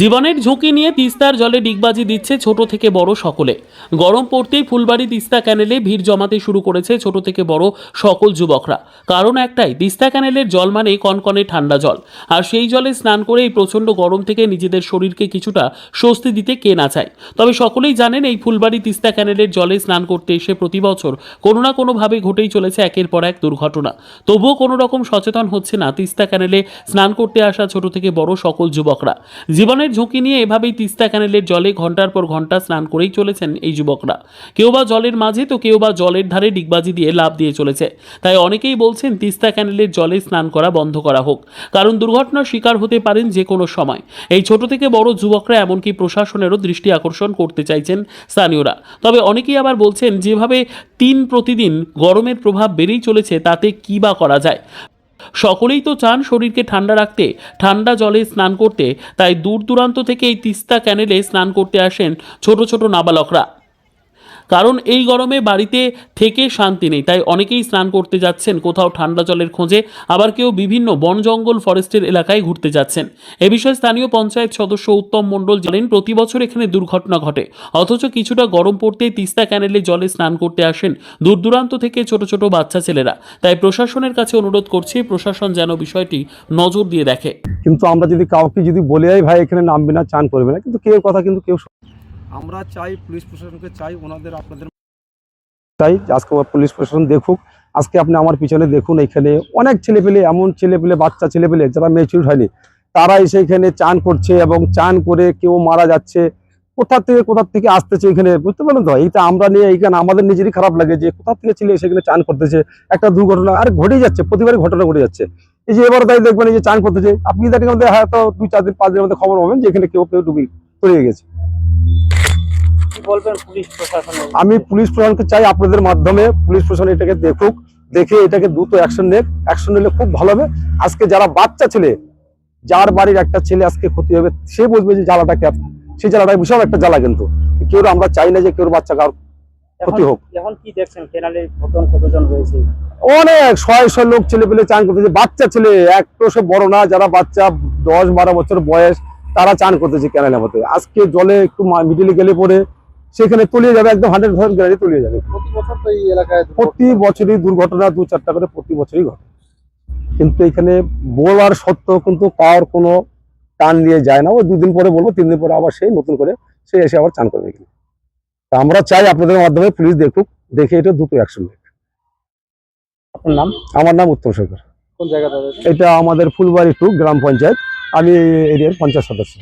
জীবনের ঝুঁকি নিয়ে তিস্তার জলে ডিগবাজি দিচ্ছে ছোট থেকে বড় সকলে। গরম পড়তেই ফুলবাড়ি তিস্তা ক্যানেলে ভিড় জমাতে শুরু করেছে ছোট থেকে বড় সকল যুবকরা। কারণ একটাই, তিস্তা ক্যানেলের জল মানে কনকনে ঠান্ডা জল। আর সেই জলে স্নান করে এই প্রচণ্ড গরম থেকে নিজেদের শরীরকে কিছুটা স্বস্তি দিতে কে না চায়। তবে সকলেই জানেন এই ফুলবাড়ি তিস্তা ক্যানেলের জলে স্নান করতে এসে প্রতি বছর কোনো না কোনোভাবে ঘটেই চলেছে একের পর এক দুর্ঘটনা। তবুও কোনো রকম সচেতন হচ্ছে না তিস্তা ক্যানেলে স্নান করতে আসা ছোট থেকে বড় সকল যুবকরা। জীবনের ঝুঁকি নিয়ে এভাবেই তিস্তা ক্যানেলের জলে ঘণ্টার পর ঘণ্টা স্নান করেই চলেছেন এই যুবকরা। কেউ বা জলের মাঝে তো কেউ বা জলের ধারে ডিগবাজি দিয়ে লাভ দিয়ে চলেছে। তাই অনেকেই বলছেন তিস্তা ক্যানেলের জলে স্নান করা বন্ধ করা হোক। কারণ দুর্ঘটনার শিকার হতে পারেন যে কোনো সময়। এই ছোট থেকে বড় যুবকরা এমনকি প্রশাসনেরও দৃষ্টি আকর্ষণ করতে চাইছেন স্থানীয়রা। তবে অনেকেই আবার বলছেন, যেভাবে তিন প্রতিদিন গরমের প্রভাব বেড়েই চলেছে, তাতে কী বা করা যায়? সকলেই তো চান শরীরকে ঠান্ডা রাখতে, ঠান্ডা জলে স্নান করতে, তাই দূর দূরান্ত থেকে এই তিস্তা ক্যানেলে স্নান করতে আসেন ছোট ছোট নাবালকরা। কারণ এই গরমে বাড়িতে থেকে শান্তি নেই। তাই অনেকেই স্নান করতে যাচ্ছেন, কোথাও ঠান্ডা জলের খোঁজে। আবার কেউ বিভিন্ন বন জঙ্গল, ফরেস্টের এলাকায় ঘুরতে যাচ্ছেন। এ বিষয়ে স্থানীয় পঞ্চায়েত সদস্য উত্তম মণ্ডল জানেন, প্রতি বছর এখানে দুর্ঘটনা ঘটে। অথচ কিছুটা গরম পড়তেই তিস্তা ক্যানেলে জলে স্নান করতে আসেন দূর দূরান্ত থেকে ছোট ছোট বাচ্চা ছেলেরা। তাই প্রশাসনের কাছে অনুরোধ করছি, প্রশাসন যেন বিষয়টি নজর দিয়ে দেখে। কিন্তু আমরা যদি কাউকে যদি বলে যাই, ভাই, এখানে নামবে না, চান করবে না, কিন্তু কেউ কথা কিন্তু কেউ আমরা চাই পুলিশ প্রশাসনকে চাই ওনাদের আপনাদের চাই আজকে পুলিশ প্রশাসন দেখুক, আজকে আপনি আমার পিছনে দেখুন এখানে অনেক ছেলেপেলে, এমন ছেলেপেলে, বাচ্চা ছেলেপেলে, যারা মেচুর হয়নি, তারা এসে এখানে চান করছে এবং চান করে কেউ মারা যাচ্ছে। কোথা থেকে কোথার থেকে আসতেছে এখানে, বুঝতে পারলেন তো? এইটা আমরা নিয়ে এইখানে আমাদের নিজেরই খারাপ লাগে যে কোথা থেকে ছেলে এসে এখানে চান করতেছে। একটা দুর্ঘটনা, আর ঘটেই যাচ্ছে, প্রতিবারই ঘটনা ঘটে যাচ্ছে। এই যে এবার তাই দেখবেন, এই যে চান করতেছে, আপনি দেখেন আমাদের হয়তো দুই, চার দিন, পাঁচ দিনের মধ্যে খবর পাবেন যে এখানে কেউ কেউ ডুবি, তলিয়ে গেছে। বলবেন পুলিশ প্রশাসনের আমি পুলিশ প্রশাসনকে চাই আপনাদের মাধ্যমে পুলিশ প্রশাসন এটাকে দেখুক দেখে এটাকে দ্রুত অ্যাকশন নেক। অ্যাকশন নিলে খুব ভালো হবে। আজকে যারা বাচ্চা ছেলে যার বাড়ির একটা ছেলে আজকে ক্ষতি হবে সে বুঝবে যে জ্বালাটা কে সেই জ্বালাটা বিশাল একটা জ্বালা কিন্তু। কেউ আমরা চাই না যে কেউ বাচ্চা কার ক্ষতি হোক। এখন কি দেখছেন? কেনালে কতজন কতজন রয়েছে? অনেক শয় শয় লোক ছেলে পেলে চান করতেছে। বাচ্চা ছেলে একটু সে বড় না যারা বাচ্চা দশ বারো বছর বয়স তারা চান করতেছে ক্যানেলের মধ্যে। আজকে জলে একটু মিডিলে গেলে পরে সেখানে তলিয়ে যাবে একদম হান্ড্রেড পার্সেন্ট গ্যারান্টি তলিয়ে যাবে। প্রতি বছরই দুর্ঘটনা দু চারটা করে প্রতি বছরই ঘটে। কিন্তু এখানে বলার সত্ত্বেও কিন্তু কার কোনো টান দিয়ে যায় না। ওই দুদিন পরে বলব তিন দিন পরে আবার সেই নতুন করে সে এসে আবার চান করবে এখানে। তা আমরা চাই আপনাদের মাধ্যমে পুলিশ দেখুক দেখে এটা দ্রুত অ্যাকশন নেবে। আপনার নাম? আমার নাম উত্তম সরকার। কোন রয়েছে এটা আমাদের ফুলবাড়ি টু গ্রাম পঞ্চায়েত। আমি এরিয়ার পঞ্চায়েত সদস্য।